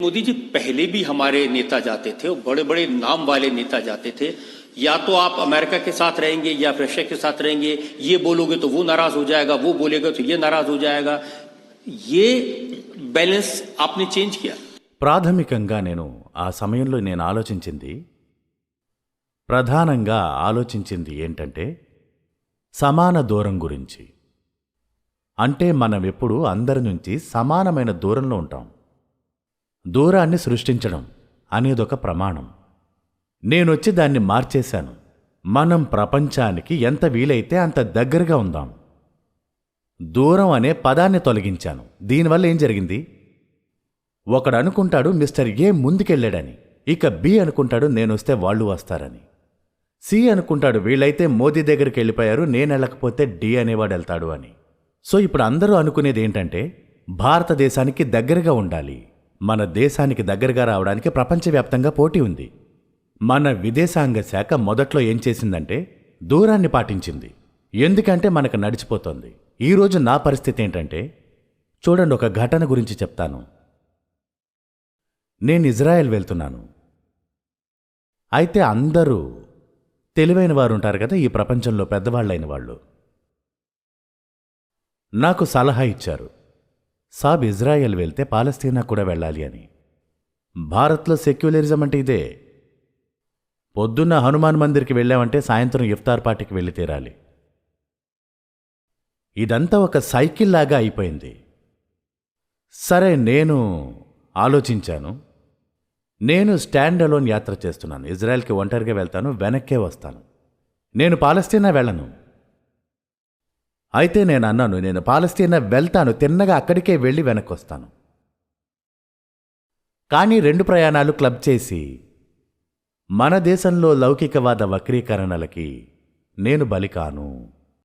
मोदी जी पहले भी हमारे नेता जाते थे और बड़े बड़े नाम वाले नेता जाते थे या तो आप अमेरिका के साथ रहेंगे या रशिया के साथ रहेंगे ये बोलोगे तो वो नाराज हो जाएगा वो बोलेगा तो ये नाराज हो जाएगा ये बैलेंस आपने चेंज किया ప్రాథమికంగా నేను ఆ సమయంలో నేను ఆలోచించింది ప్రధానంగా ఆలోచించింది ఏంటంటే సమాన దూరం గురించి అంటే మనం ఎప్పుడూ అందరి నుంచి సమానమైన దూరంలో ఉంటాం దూరాన్ని సృష్టించడం అనేదొక ప్రమాణం. నేనొచ్చి దాన్ని మార్చేశాను. మనం ప్రపంచానికి ఎంత వీలైతే అంత దగ్గరగా ఉందాం. దూరం అనే పదాన్ని తొలగించాను. దీనివల్ల ఏం జరిగింది? ఒకడు అనుకుంటాడు మిస్టర్ ఏ ముందుకెళ్ళాడని. ఇక బి అనుకుంటాడు నేనొస్తే వాళ్ళు వస్తారని. సి అనుకుంటాడు వీళ్ళైతే మోదీ దగ్గరికి వెళ్ళిపోయారు నేను వెళ్ళకపోతే డి అనేవాడు వెళ్తాడు అని. సో ఇప్పుడు అందరూ అనుకునేది ఏంటంటే భారతదేశానికి దగ్గరగా ఉండాలి. మన దేశానికి దగ్గరగా రావడానికి ప్రపంచవ్యాప్తంగా పోటీ ఉంది. మన విదేశాంగ శాఖ మొదట్లో ఏం చేసిందంటే దూరాన్ని పాటించింది. ఎందుకంటే మనకు నడిచిపోతోంది. ఈరోజు నా పరిస్థితి ఏంటంటే చూడండి ఒక ఘటన గురించి చెప్తాను. నేను ఇజ్రాయెల్ వెళ్తున్నాను. అయితే అందరూ తెలివైన వారు ఉంటారు కదా ఈ ప్రపంచంలో పెద్దవాళ్ళైన వాళ్ళు. నాకు సలహా ఇచ్చారు. సాబ్ ఇజ్రాయెల్ వెళ్తే పాలస్తీనా కూడా వెళ్ళాలి అని. భారత్లో సెక్యులరిజం అంటే ఇదే. పొద్దున్న హనుమాన్ మందిర్కి వెళ్ళామంటే సాయంత్రం ఇఫ్తార్ పార్టీకి వెళ్ళి తీరాలి. ఇదంతా ఒక సైకిల్ లాగా అయిపోయింది. సరే నేను ఆలోచించాను. నేను స్టాండ్ అలోన్ యాత్ర చేస్తున్నాను. ఇజ్రాయెల్కి ఒంటరిగా వెళ్తాను వెనక్కే వస్తాను. నేను పాలస్తీనా వెళ్ళను. అయితే నేను అన్నాను నేను పాలస్తీనా వెళ్తాను తిన్నగా అక్కడికే వెళ్ళి వెనకొస్తాను కానీ రెండు ప్రయాణాలు క్లబ్ చేసి మన దేశంలో లౌకికవాద వక్రీకరణలకి నేను బలికాను.